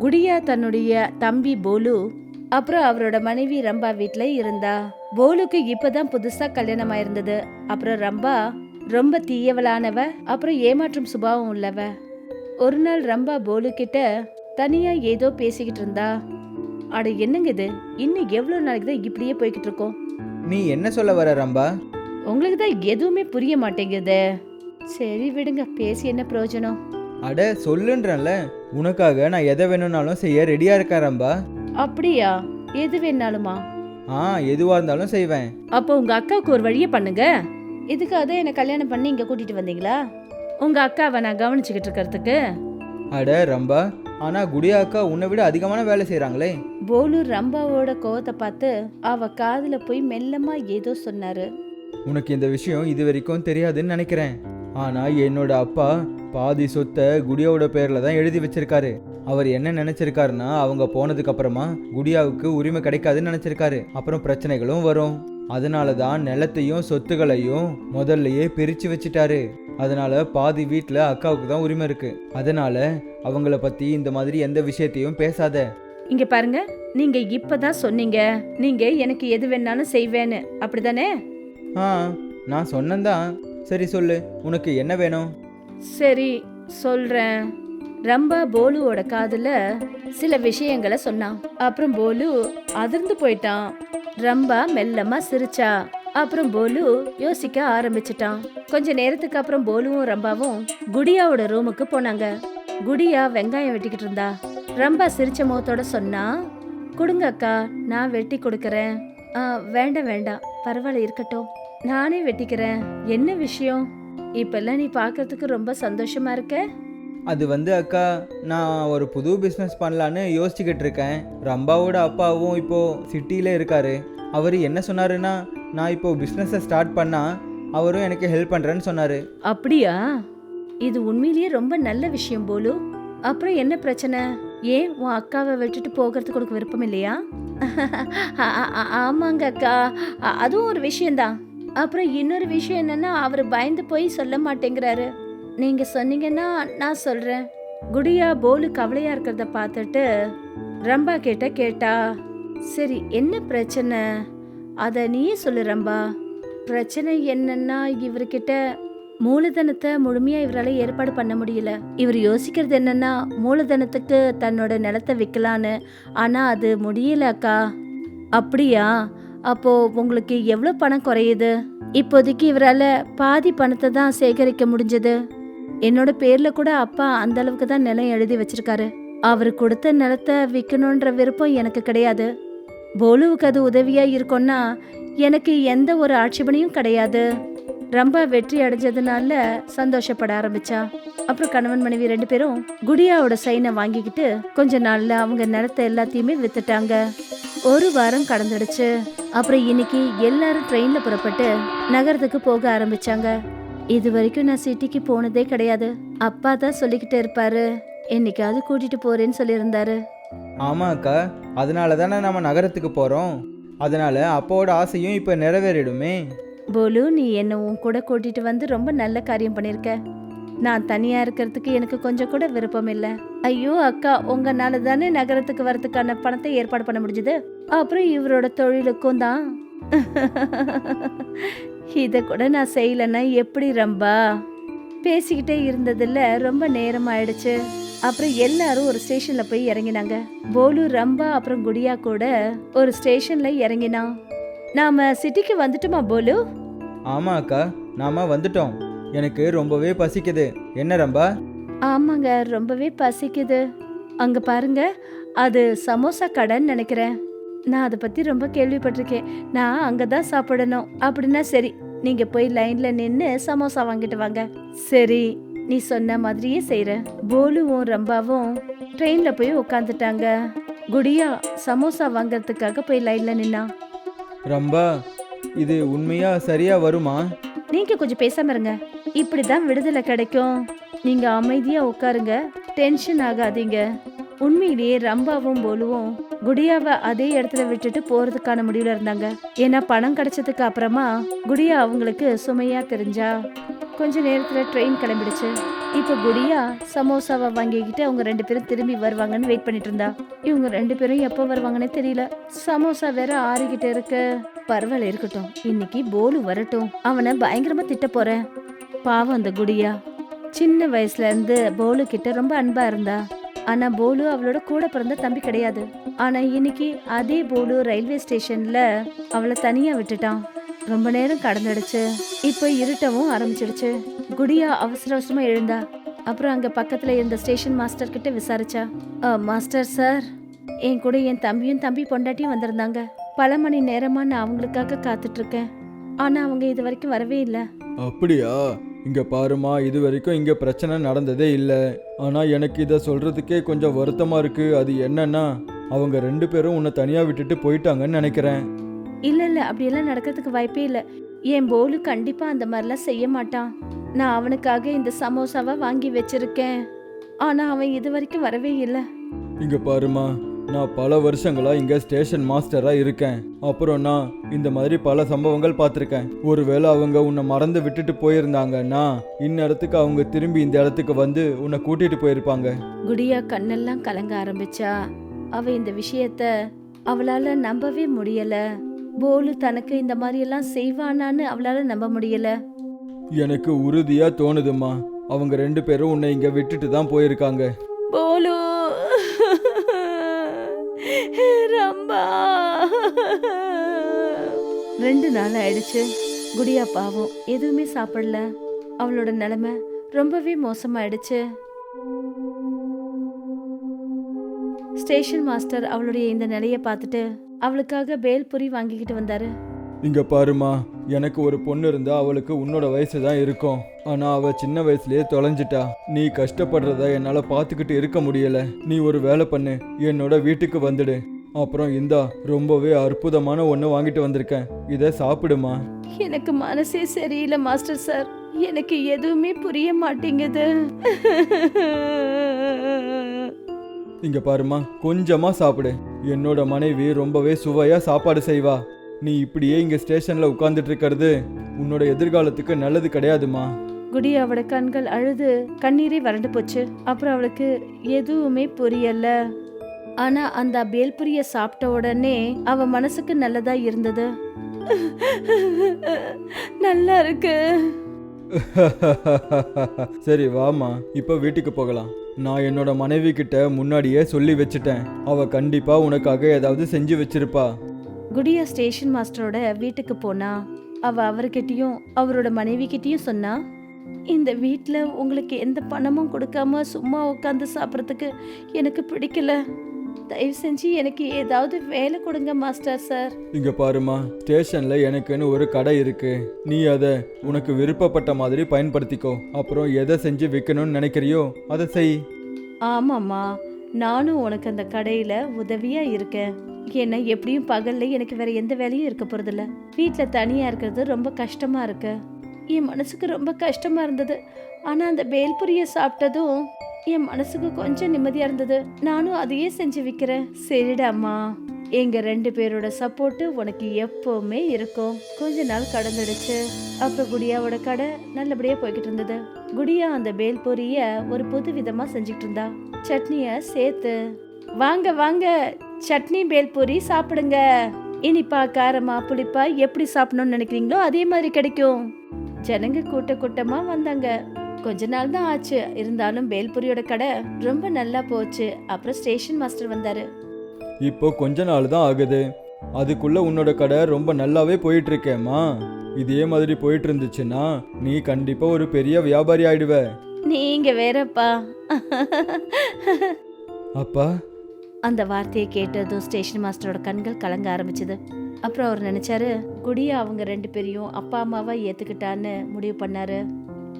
குடியா தன்னுடைய தம்பி போலு அப்புறம் அவரோட மனைவி ரம்பா வீட்ல இருந்தா. போலுக்கு இப்பதான் புதுசா கல்யாணம் ஆயிருந்தது அப்புறம் ரம்பா ரொம்ப தீயவளானவ அப்புறம் ஏமாற்றும் சுபாவம் உள்ளவ. ஒரு நாள் ரம்பா போலு கிட்ட தனியா ஏதோ பேசிக்கிட்டு இருந்தா. அட என்னங்க இது? இன்னும் எவ்வளவு நாளைக்கு தான் இப்படியே போய்கிட்டு இருக்கோம்? நீ என்ன சொல்ல வர ரம்பா? உங்களுக்கு தான் எதுவுமே புரிய மாட்டேங்குது. சரி விடுங்க பேசி என்ன பிரயோஜனம்? அட சொல்லுன்றேன்ல. உனக்காக நான் எதை வேணும்னாலும் செய்ய ரெடியா இருக்கேன் ரம்பா. அப்படியா? எது வேணாலுமா ஆ எதுவா இருந்தாலும் செய்வேன். அப்போ உங்க அக்காவுக்கு ஒரு வழியை பண்ணுங்க. இதுக்காக தான் என்னை கல்யாணம் பண்ணி இங்க கூட்டிட்டு வந்தீங்களா? உங்க அக்காவை நான் கவனிச்சுக்கிட்டு இருக்கிறதுக்கு. அட ரம்பா. ஆனா குடியா அக்கா உன்னை விட அதிகமான வேலை செய்றாங்களே. போலு ரம்பாவோட கோவத்தை பார்த்து அவ காதுல போய் மெல்லமா ஏதோ சொன்னாரு. உனக்கு இந்த விஷயம் இது வரைக்கும் தெரியாதுன்னு நினைக்கிறேன். ஆனா என்னோட அப்பா பாதி சொத்தை குடியாவோட பேர்ல தான் எழுதி வச்சிருக்காரு. அவர் என்ன நினைச்சிருக்காருன்னா அவங்க போனதுக்கு அப்புறமா குடியாவுக்கு உரிமை கிடைக்காதுன்னு நினைச்சிருக்காரு. அப்புறம் பிரச்சனைகளும் வரும். அதனால தான் நிலத்தையும் சொத்துகளையும் முதல்லயே பிரிச்சு வச்சிட்டாரு. அதனால பாதி வீட்டில் அக்காவுக்கு தான் உரிமை இருக்கு. அதனால அவங்கள பத்தி இந்த மாதிரி எந்த விஷயத்தையும் பேசாத. இங்க பாருங்க நீங்க இப்பதான் சொன்னீங்க. நீங்க எனக்கு எது வேணாலும் செய்வேன்னு. அப்படிதானே ஆ நான் சொன்னேன்தான். சரி சொல்லு உனக்கு என்ன வேணும்? சரி சொல்றேன். ரம்பா போலுவோட காதுல சில விஷயங்களை சொன்னான். அப்புறம் போலு அதிர்ந்து போயிட்டான். ரம்பா மெல்லமா சிரிச்சா. அப்புறம் போலு யோசிக்க ஆரம்பிச்சிட்டான். கொஞ்ச நேரத்துக்கு அப்புறம் போலுவும் ரம்பாவும் குடியாவோட ரூமுக்கு போனாங்க. குடியா வெங்காயம் வெட்டிக்கிட்டு இருந்தா. ரம்பா சிரிச்ச முகத்தோட சொன்னா கொடுங்க அக்கா நான் வெட்டி கொடுக்கறேன். "ஆ, வேண்டாம் வேண்டாம். பரவாயில்ல இருக்கட்டும். நானே வெட்டிக்கிறேன். என்ன விஷயம்? இப்பெல்லாம் நீ பார்க்கறதுக்கு ரொம்ப சந்தோஷமா இருக்க? அது வந்து அக்கா நான் ஒரு புது பிஸ்னஸ் பண்ணலான்னு யோசிச்சுக்கிட்டு இருக்கேன். ரம்பாவோட அப்பாவும் இப்போ சிட்டியில் இருக்காரு. அவர் என்ன சொன்னாருன்னா நான் இப்போ பிஸ்னஸை ஸ்டார்ட் பண்ணா அவரும் எனக்கு ஹெல்ப் பண்ணுறேன்னு சொன்னார். அப்படியா? இது உண்மையிலேயே ரொம்ப நல்ல விஷயம் போலு. அப்புறம் என்ன பிரச்சனை? ஏன் உன் அக்காவை விட்டுட்டு போகிறதுக்கு உனக்கு விருப்பம் இல்லையா? ஆமாங்க அக்கா. அதுவும் ஒரு விஷயம்தான். அப்புறம் இன்னொரு விஷயம் என்னன்னா அவர் பயந்து போய் சொல்ல மாட்டேங்கிறாரு. நீங்க சொன்னீங்கன்னா நான் சொல்றேன். குடியா போலு கவலையா இருக்கிறத பார்த்துட்டு ரம்பா கிட்ட கேட்டா சரி என்ன பிரச்சனை? அத நீயே சொல்லு ரம்பா. பிரச்சனை என்னன்னா இவர்கிட்ட மூலதனத்தை முழுமையா இவரால ஏற்பாடு பண்ண முடியல. இவர் யோசிக்கிறது என்னன்னா மூலதனத்துக்கு தன்னோட நிலத்தை விற்கலான்னு ஆனா அது முடியல அக்கா. அப்படியா? அப்போ உங்களுக்கு எவ்வளோ பணம் குறையுது? இப்போதைக்கு இவரால பாதி பணத்தை தான் சேகரிக்க முடிஞ்சது. என்னோட பேர்ல கூட அப்பா அந்த அளவுக்கு தான் நிலம் எழுதி வச்சிருக்காரு. அவர் கொடுத்த நிலத்தை விற்கணுன்ற விருப்பம் எனக்கு கிடையாது. போலுவுக்கு அது உதவியா இருக்கும்னா எனக்கு எந்த ஒரு ஆட்சேபனையும் கிடையாது. ரொம்ப வெற்றி அடைஞ்சதுனால சந்தோஷப்பட ஆரம்பிச்சா. அப்புறம் கணவன் மனைவி ரெண்டு பேரும் குடியாவோட சைனை வாங்கிக்கிட்டு கொஞ்ச நாள்ல அவங்க நிலத்தை எல்லாத்தையுமே வித்துட்டாங்க. ஒரு வாரம் கடந்துடுச்சு. அப்புறம் இன்னைக்கு எல்லாரும் ட்ரெயின்ல புறப்பட்டு நகரத்துக்கு போக ஆரம்பிச்சாங்க. இது வரைக்கும் நான் சிட்டிக்கு போனதே கிடையாது. அப்பா தான் சொல்லிக்கிட்டு இருப்பாரு. என்னைக்காவது கூட்டிட்டு போறேன்னு சொல்லியிருந்தாரு. ஆமாம் அக்கா. அதனால தானே நம்ம நகரத்துக்கு போகிறோம் அதனால அப்பாவோட ஆசையும் இப்போ நிறைவேறிடுமே. போலு நீ என்ன உன் கூட கூட்டிட்டு வந்து ரொம்ப நல்ல காரியம் பண்ணிருக்க நான் தனியா இருக்கிறதுக்கு எனக்கு கொஞ்சம் கூட விருப்பம் இல்ல. ஐயோ அக்கா உங்கனால தானே நகரத்துக்கு வரதுக்கான பணத்தை ஏற்பாடு பண்ண முடிஞ்சது? அப்புறம் இவரோட தொழிலுக்கும் தான். இத கூட நான் செய்யலன்னா எப்படி ரம்பா? பேசிக்கிட்டே இருந்ததுல ரொம்ப நேரம் ஆயிடுச்சு. அப்புறம் எல்லாரும் ஒரு ஸ்டேஷன்ல போய் இறங்கினாங்க. போலு ரம்பா அப்புறம் குடியா கூட ஒரு ஸ்டேஷன்ல இறங்கினான். நாம சிட்டிக்கு வந்துட்டோமா போலு? ஆமாம் அக்கா. நாம வந்துட்டோம். எனக்கு ரொம்பவே பசிக்குது. என்ன ரம்பா? ஆமாங்க ரொம்பவே பசிக்குது. அங்க பாருங்க அது சமோசா கடைன்னு நினைக்கிறேன். நான் அதை பத்தி ரொம்ப கேள்விப்பட்டிருக்கேன். நான் அங்க தான் சாப்பிடணும். அப்படின்னா சரி நீங்க போய் லைன்ல நின்னு சமோசா வாங்கிட்டு வாங்க. சரி நீ சொன்ன மாதிரியே செய்றேன். போலுவும் ரம்பாவும் ட்ரெயின்ல போய் உட்காந்துட்டாங்க குடியா சமோசா வாங்கறதுக்காக போய் லைன்ல நின்னா. ரம்பா இது உண்மையா சரியா வருமா? நீங்க கொஞ்சம் பேசாம இருங்க. இப்படிதான் விடுதலை கிடைக்கும். நீங்க அமைதியா உட்காருங்க. டென்ஷன் ஆகாதீங்க. உண்மையிலேயே ரம்பாவும் போலுவும் குடியாவை அதே இடத்துல விட்டுட்டு போறதுக்கான முடிவுல இருந்தாங்க. ஏன்னா பணம் கிடைச்சதுக்கு அப்புறமா குடியா அவங்களுக்கு சுமையா தெரிஞ்சா கொஞ்ச நேரத்துல ட்ரெயின் கிளம்பிடுச்சு. இப்ப குடியா சமோசாவை வாங்கிக்கிட்டு அவங்க ரெண்டு பேரும் திரும்பி வருவாங்கன்னு வெயிட் பண்ணிட்டு இருந்தா. இவங்க ரெண்டு பேரும் எப்போ வருவாங்கன்னே தெரியல. சமோசா வேற ஆறிக்கிட்டு இருக்கு. பரவாயில்ல இருக்கட்டும். இன்னைக்கு போலு வரட்டும். அவனை பயங்கரமா திட்ட போறேன். பாவம் அந்த குடியா. சின்ன வயசுல இருந்து போலு கிட்ட ரொம்ப அன்பா இருந்தா. ஆனா போலு அவளோட கூட பிறந்த தம்பி கிடையாது. ஆனா இன்னைக்கு அதே போலு ரயில்வே ஸ்டேஷன்ல அவளை தனியா விட்டுட்டான். ரொம்ப நேரம் கடந்துடுச்சு. இப்போ இருட்டவும் ஆரம்பிச்சிடுச்சு. குடியா அவசர அவசரமா எழுந்தா. அப்புறம் அங்க பக்கத்துல இருந்த ஸ்டேஷன் மாஸ்டர் கிட்ட விசாரிச்சா. மாஸ்டர் சார் என் கூட என் தம்பியும் தம்பி பொண்டாட்டியும் வந்திருந்தாங்க. பல மணி நேரமா நான் அவங்களுக்காக காத்துட்டு இருக்கேன். ஆனா அவங்க இது வரைக்கும் வரவே இல்லை. அப்படியா? இங்க பாருமா இது வரைக்கும் இங்க பிரச்சனை நடந்ததே இல்லை. ஆனா எனக்கு இதை சொல்றதுக்கே கொஞ்சம் வருத்தமா இருக்கு. அது என்னன்னா அவங்க ரெண்டு பேரும் உன்னை தனியா விட்டுட்டு போயிட்டாங்கன்னு நினைக்கிறேன். இல்ல இல்ல அப்படியெல்லாம் நடக்கிறதுக்கு வாய்ப்பே இல்ல. என் போலு கண்டிப்பா அந்த மாதிரிலாம் செய்ய மாட்டான். நான் அவனுக்காக இந்த சமோசாவை வாங்கி வச்சிருக்கேன். ஆனா அவன் இது வரைக்கும் வரவே இல்லை. இங்க பாருமா நான் பல வருஷங்களா இங்க ஸ்டேஷன் மாஸ்டரா இருக்கேன். அப்புறம் நான் இந்த மாதிரி பல சம்பவங்கள் பார்த்துருக்கேன். ஒருவேளை அவங்க உன்னை மறந்து விட்டுட்டு போயிருந்தாங்கன்னா இந்நேரத்துக்கு அவங்க திரும்பி இந்த இடத்துக்கு வந்து உன்னை கூட்டிட்டு போயிருப்பாங்க. குடியா கண்ணெல்லாம் கலங்க ஆரம்பிச்சா. அவ இந்த விஷயத்த அவளால நம்பவே முடியல. போலு தனக்கு இந்த மாதிரி எல்லாம் செய்வானான்னு அவளால நம்ப முடியல. எனக்கு உறுதியா தோணுதுமா அவங்க ரெண்டு பேரும் உன்னை இங்க விட்டுட்டு தான் போயிருக்காங்க. போலு ரம்பா ரெண்டு நாள் ஆயிடுச்சு. குடியா பாவம் எதுவுமே சாப்பிடல. அவளோட நிலைமை ரொம்பவே மோசமாயிடுச்சு. ஸ்டேஷன் மாஸ்டர் அவளுடைய இந்த நிலைய பார்த்துட்டு அவளுக்காக பேல்புரி வாங்கிக்கிட்டு வந்தாரு. இங்க பாருமா எனக்கு ஒரு பொண்ணு இருந்தா அவளுக்கு உன்னோட வயசு தான் இருக்கும். ஆனா அவ சின்ன வயசுலயே தொலைஞ்சிட்டா. நீ கஷ்டப்படுறத என்னால பாத்துக்கிட்டு இருக்க முடியல. நீ ஒரு வேலை பண்ணு. என்னோட வீட்டுக்கு வந்துடு. அப்புறம் இந்தா ரொம்பவே அற்புதமான ஒன்று வாங்கிட்டு வந்திருக்கேன். இதை சாப்பிடுமா? எனக்கு மனசே சரியில்லை மாஸ்டர் சார். எனக்கு எதுவுமே புரிய மாட்டேங்குது. இங்க பாருமா கொஞ்சமா சாப்பிடு. என்னோட மனைவி ரொம்பவே சுவையா சாப்பாடு செய்வா. நீ இப்படியே இங்க ஸ்டேஷன்ல உட்கார்ந்துட்டு இருக்கிறது உன்னோட எதிர்காலத்துக்கு நல்லது கிடையாதுமா குடியாவோட கண்கள் அழுது கண்ணீரே வறண்டு போச்சு. அப்புறம் அவளுக்கு எதுவுமே புரியல. ஆனா அந்த பேல்புரிய சாப்பிட்ட உடனே அவ மனசுக்கு நல்லதா இருந்தது. நல்லா இருக்கு. சரி வாமா இப்போ வீட்டுக்கு போகலாம். நான் என்னோட மனைவி கிட்ட முன்னாடியே சொல்லி வச்சுட்டேன். அவ கண்டிப்பா உனக்காக ஏதாவது செஞ்சு வச்சிருப்பா. குடியா ஸ்டேஷன் மாஸ்டரோட வீட்டுக்கு போனா அவ அவர்கிட்டயும் அவரோட மனைவி கிட்டயும் சொன்னா இந்த வீட்ல உங்களுக்கு எந்த பணமும் கொடுக்காம சும்மா உட்காந்து சாப்பிட்றதுக்கு எனக்கு பிடிக்கல. தயவு செஞ்சு எனக்கு ஏதாவது வேலை கொடுங்க மாஸ்டர் சார். இங்க பாருமா ஸ்டேஷன்ல எனக்குன்னு ஒரு கடை இருக்கு. நீ அதை உனக்கு விருப்பப்பட்ட மாதிரி பயன்படுத்திக்கோ. அப்புறம் எதை செஞ்சு விற்கணும்னு நினைக்கிறியோ அதை செய். ஆமாம்மா. நானும் உனக்கு அந்த கடையில உதவியா இருக்கேன். ஏன்னா எப்படியும் பகல்ல எனக்கு வேற எந்த வேலையும் இருக்க போறதில்ல. வீட்டில் தனியா இருக்கிறது ரொம்ப கஷ்டமா இருக்கு. என் மனசுக்கு ரொம்ப கஷ்டமா இருந்தது. ஆனா அந்த பேல்புரிய சாப்பிட்டதும் என் மனசுக்கு கொஞ்சம் நிம்மதியா இருந்தது. நானும் அதையே செஞ்சு விற்கிறேன் சரிடாம்மா எங்க ரெண்டு பேரோட சப்போர்ட்டு உனக்கு எப்பவுமே இருக்கும். கொஞ்ச நாள் கடந்துடுச்சு. அப்புறம் குடியாவோட கடை நல்லபடியா போய்கிட்டு இருந்தது. குடியா அந்த பேல்பூரிய ஒரு புது விதமா செஞ்சுக்கிட்டு இருந்தா. சட்னிய சேர்த்து வாங்க வாங்க. சட்னி பேல்பூரி சாப்பிடுங்க. இனிப்பா காரமா புளிப்பா எப்படி சாப்பிடணும்னு நினைக்கிறீங்களோ அதே மாதிரி கிடைக்கும். ஜனங்க கூட்ட கூட்டமா வந்தாங்க. கொஞ்ச நாள் தான் ஆச்சு. இருந்தாலும் பேல்பூரியோட கடை ரொம்ப நல்லா போச்சு. அப்புறம் ஸ்டேஷன் மாஸ்டர் வந்தாரு. இப்போ கொஞ்ச நாள் தான் ஆகுது. அதுக்குள்ள உன்னோட கடை ரொம்ப நல்லாவே போயிட்டு இருக்கேம்மா இதே மாதிரி போயிட்டு இருந்துச்சுன்னா நீ கண்டிப்பா ஒரு பெரிய வியாபாரி ஆயிடுவ. நீங்க வேறப்பா. அப்பா? அந்த வார்த்தையை கேட்டதும் ஸ்டேஷன் மாஸ்டரோட கண்கள் கலங்க ஆரம்பிச்சது. அப்புறம் அவர் நினைச்சாரு குடியா அவங்க ரெண்டு பேரையும் அப்பா அம்மாவா ஏத்துக்கிட்டான்னு முடிவு பண்ணாரு.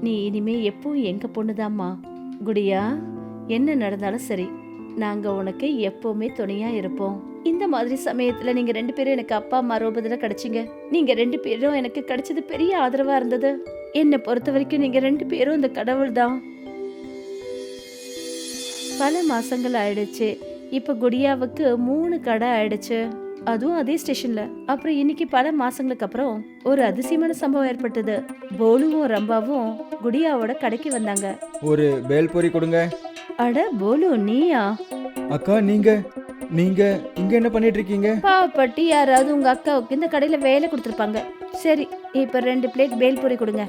நீ இனிமே எப்பவும் எங்க பொண்ணுதாம்மா? குடியா என்ன நடந்தாலும் சரி நாங்க உனக்கு எப்பவுமே துணையா இருப்போம். இந்த மாதிரி சமயத்துல நீங்க ரெண்டு பேரும் எனக்கு அப்பா அம்மா ரூபத்துல கிடைச்சிங்க. நீங்க ரெண்டு பேரும் எனக்கு கிடைச்சது பெரிய ஆதரவா இருந்தது. என்னை பொறுத்த வரைக்கும் நீங்க ரெண்டு பேரும் இந்த கடவுள் தான் பல மாசங்கள் ஆயிடுச்சு. இப்ப குடியாவுக்கு மூணு கடை ஆயிடுச்சு. அதுவும் அதே ஸ்டேஷன்ல. அப்புறம் இன்னைக்கு பல மாசங்களுக்கு அப்புறம் ஒரு அதிசயமான சம்பவம் ஏற்பட்டது. போலுவும் ரம்பாவும் குடியாவோட கடைக்கு வந்தாங்க. ஒரு பேல்பூரி கொடுங்க. அட போலு நீயா? அக்கா நீங்க நீங்க இங்க என்ன பண்ணிட்டு இருக்கீங்க பாவப்பட்டு யாராவது உங்க அக்காவுக்கு இந்த கடையில வேலை கொடுத்துருப்பாங்க. சரி இப்ப ரெண்டு பிளேட் பேல்பூரி கொடுங்க.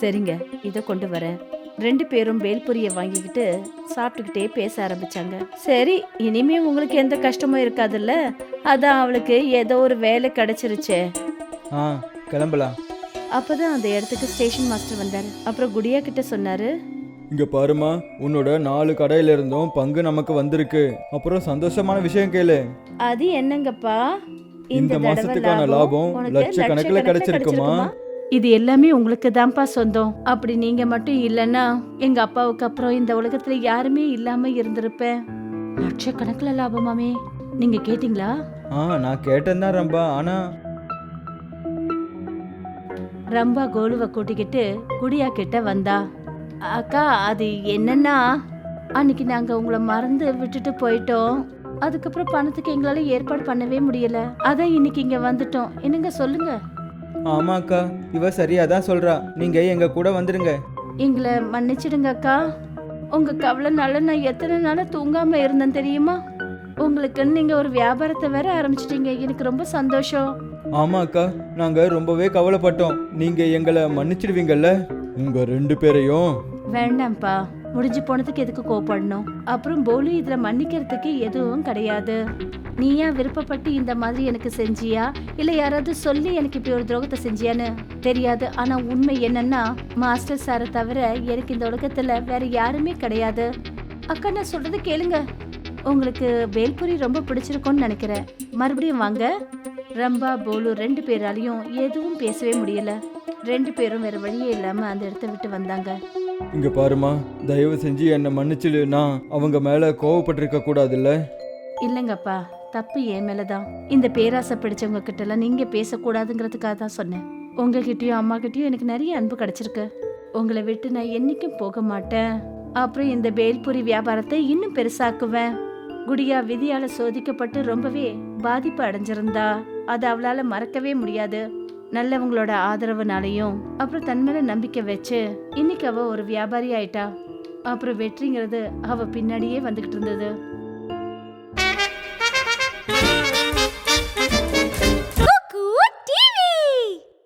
சரிங்க இதை கொண்டு வரேன். ரெண்டு பேரும் பேல்பூரியை வாங்கிக்கிட்டு சாப்பிட்டுக்கிட்டே பேச ஆரம்பிச்சாங்க. சரி இனிமே உங்களுக்கு எந்த கஷ்டமும் இருக்காதுல்ல? அதான் அவளுக்கு ஏதோ ஒரு வேலை கிடைச்சிருச்சே. ஆ கிளம்பலாம். அப்பதான் அந்த இடத்துக்கு ஸ்டேஷன் மாஸ்டர் வந்தாரு. அப்புறம் குடியா கிட்ட சொன்னாரு. இங்க பாருமா உன்னோட நாலு கடையில இருந்தும் பங்கு நமக்கு வந்திருக்கு. அப்புறம் சந்தோஷமான விஷயம் கேளு. அது என்னங்கப்பா? இந்த மாசத்துக்கான லாபம் லட்சக்கணக்கில் கிடைச்சிருக்குமா? இது எல்லாமே உங்களுக்கு தான்ப்பா சொந்தம். அப்படி நீங்க மட்டும் இல்லைன்னா எங்க அப்பாவுக்கு அப்புறம் இந்த உலகத்துல யாருமே இல்லாம இருந்திருப்பேன் லட்சக்கணக்கில் லாபமாமே நீங்க கேட்டிங்களா? ஆ நான் கேட்டேன் தான் ரம்பா. ஆனா ரம்பா கோலுவை கூட்டிக்கிட்டு குடியா கிட்ட வந்தா. அக்கா அது என்னன்னா அன்னைக்கு நாங்க உங்களை மறந்து விட்டுட்டு போயிட்டோம். அதுக்கப்புறம் பணத்துக்கு எங்களால ஏற்பாடு பண்ணவே முடியல. அதான் இன்னைக்கு இங்க வந்துட்டோம். என்னங்க சொல்லுங்க? ஆமாக்கா இவ சரியா தான் சொல்றா. நீங்க எங்க கூட வந்துடுங்க எங்களை மன்னிச்சிடுங்க அக்கா உங்க கவலைனால நான் எத்தனை நாளா தூங்காம இருந்தேன் தெரியுமா? உங்களுக்குன்னு நீங்க ஒரு வியாபாரத்தை வேற ஆரம்பிச்சிட்டீங்க. எனக்கு ரொம்ப சந்தோஷம். ஆமாக்கா நாங்க ரொம்பவே கவலைப்பட்டோம். நீங்க எங்களை மன்னிச்சிடுவீங்கல்ல? உங்க ரெண்டு பேரையும். வேண்டாம்ப்பா. முடிஞ்சு போனதுக்கு எதுக்கு கோபப்படணும் அப்புறம் போலு இதுல மன்னிக்கிறதுக்கு எதுவும் கிடையாது. நீயா விருப்பப்பட்டு இந்த மாதிரி எனக்கு செஞ்சியா? இல்ல யாராவது சொல்லி எனக்கு இப்படி ஒரு துரோகத்தை செஞ்சியான்னு தெரியாது. ஆனா உண்மை என்னன்னா மாஸ்டர் சாரை தவிர எனக்கு இந்த உலகத்துல வேற யாருமே கிடையாது. அக்கா நான் சொல்றது கேளுங்க. உங்களுக்கு வேல்புரி ரொம்ப பிடிச்சிருக்கும்னு நினைக்கிறேன். மறுபடியும் வாங்க. ரம்பா போலு ரெண்டு பேராலையும் எதுவும் பேசவே முடியல. ரெண்டு பேரும் வேற வழியே இல்லாம அந்த இடத்த விட்டு வந்தாங்க. இங்க பாருமா தயவு செஞ்சு என்னை மன்னிச்சிடு நான் அவங்க மேல கோவப்பட்டிருக்க கூடாதுல்ல? இல்லைங்கப்பா தப்பு என் மேலதான். இந்த பேராசை பிடிச்சவங்க கிட்ட எல்லாம் நீங்க பேசக்கூடாதுங்கிறதுக்காக தான் சொன்னேன். உங்ககிட்டயும் அம்மா கிட்டயும் எனக்கு நிறைய அன்பு கிடைச்சிருக்கு. உங்களை விட்டு நான் என்னைக்கும் போக மாட்டேன். அப்புறம் இந்த பேல்பூரி வியாபாரத்தை இன்னும் பெருசாக்குவேன். குடியா விதியால சோதிக்கப்பட்டு ரொம்பவே பாதிப்பு அடைஞ்சிருந்தா அது அவளால மறக்கவே முடியாது. நல்லவங்களோட ஆதரவுனாலையும் அப்புறம் தன் மேல நம்பிக்கை வச்சு இன்னைக்கு அவ ஒரு வியாபாரி ஆயிட்டா. அப்புறம் வெற்றிங்கிறது அவ பின்னாடியே வந்துகிட்டு இருந்தது.